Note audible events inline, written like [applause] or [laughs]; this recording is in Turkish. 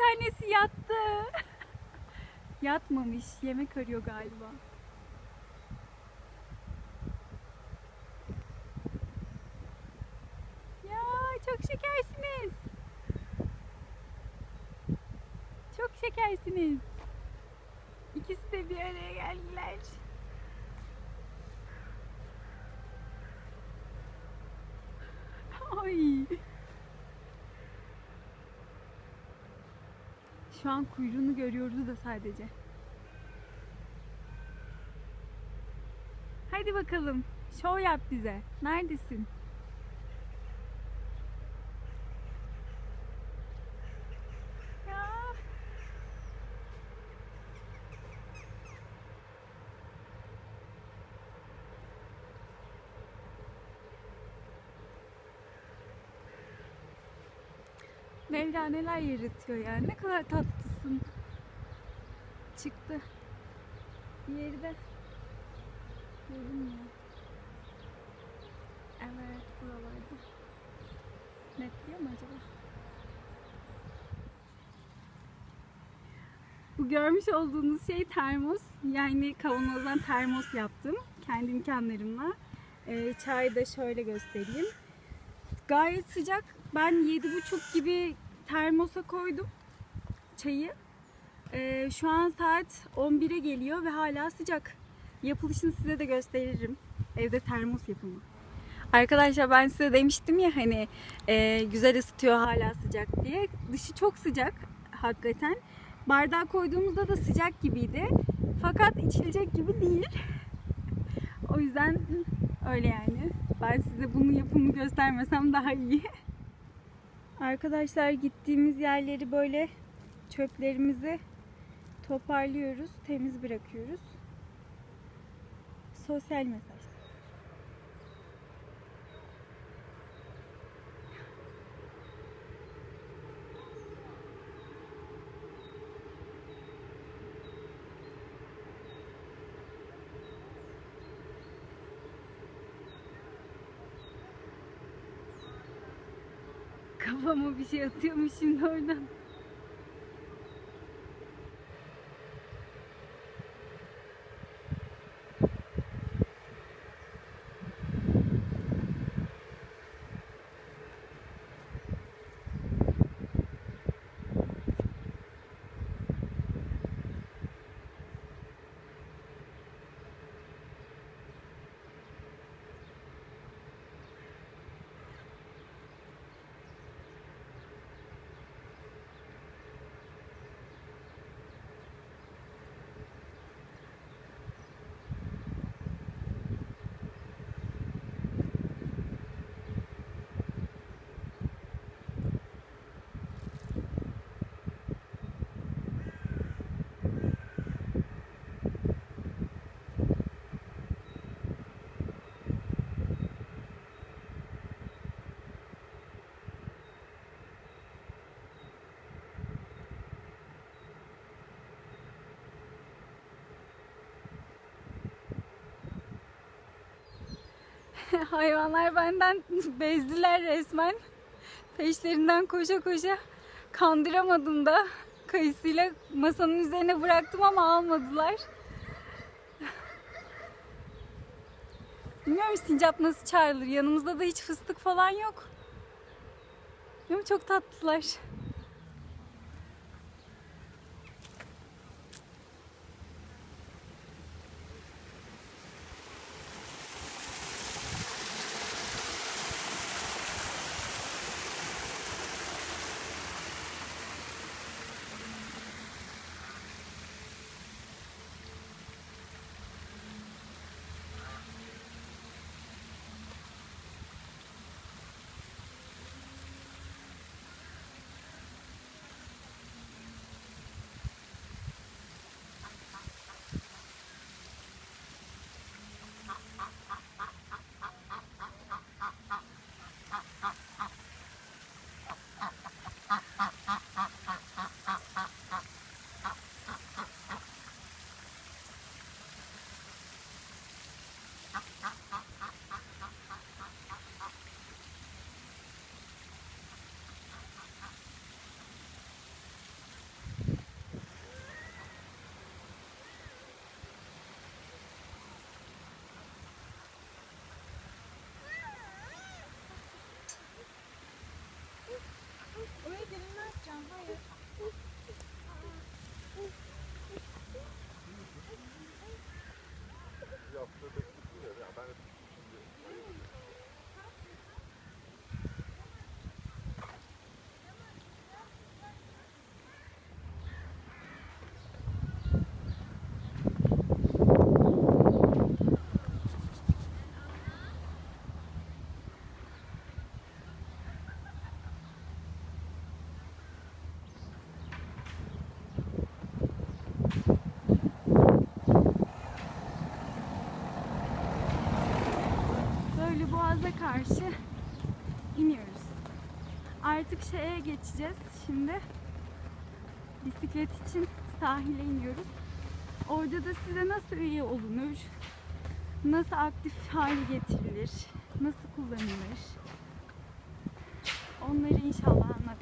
annesi yattı. [laughs] Yatmamış. Yemek arıyor galiba. Ya çok şekersiniz. Çok şekersiniz. İkisi de bir araya geldiler. Ay. Şu an kuyruğunu görüyoruz da sadece. Hadi bakalım. Şov yap bize. Neredesin? Ya. Mevla neler yaratıyor ya. Ne kadar tatlısın. Çıktı. Diğeri de görünmüyor. Evet buralarda. Netliyor mu acaba? Bu görmüş olduğunuz şey termos. Yani kavanozdan termos yaptım. Kendi imkanlarımla. Ee, çayı da şöyle göstereyim. Gayet sıcak. Ben 7.30 gibi termosa koydum çayı. Ee, şu an saat 11'e geliyor ve hala sıcak. Yapılışını size de gösteririm. Evde termos yapımı. Arkadaşlar ben size demiştim ya hani e, güzel ısıtıyor hala sıcak diye. Dışı çok sıcak hakikaten. Bardağa koyduğumuzda da sıcak gibiydi. Fakat içilecek gibi değil. [laughs] O yüzden öyle yani. Ben size bunun yapımını göstermesem daha iyi. [laughs] Arkadaşlar gittiğimiz yerleri böyle çöplerimizi toparlıyoruz, temiz bırakıyoruz. Sosyal mesaj. Kafama bir şey atıyormuş şimdi oradan. [laughs] Hayvanlar benden bezdiler resmen. Peşlerinden koşa koşa kandıramadım da kayısıyla masanın üzerine bıraktım ama almadılar. Bilmiyorum sincap nasıl çağrılır. Yanımızda da hiç fıstık falan yok. Değil mi? Çok tatlılar. Oraya gelin ne yapacağım? Hayır. Artık şeye geçeceğiz şimdi. Bisiklet için sahile iniyoruz. Orada da size nasıl üye olunur, nasıl aktif hale getirilir, nasıl kullanılır onları inşallah anlatacağım.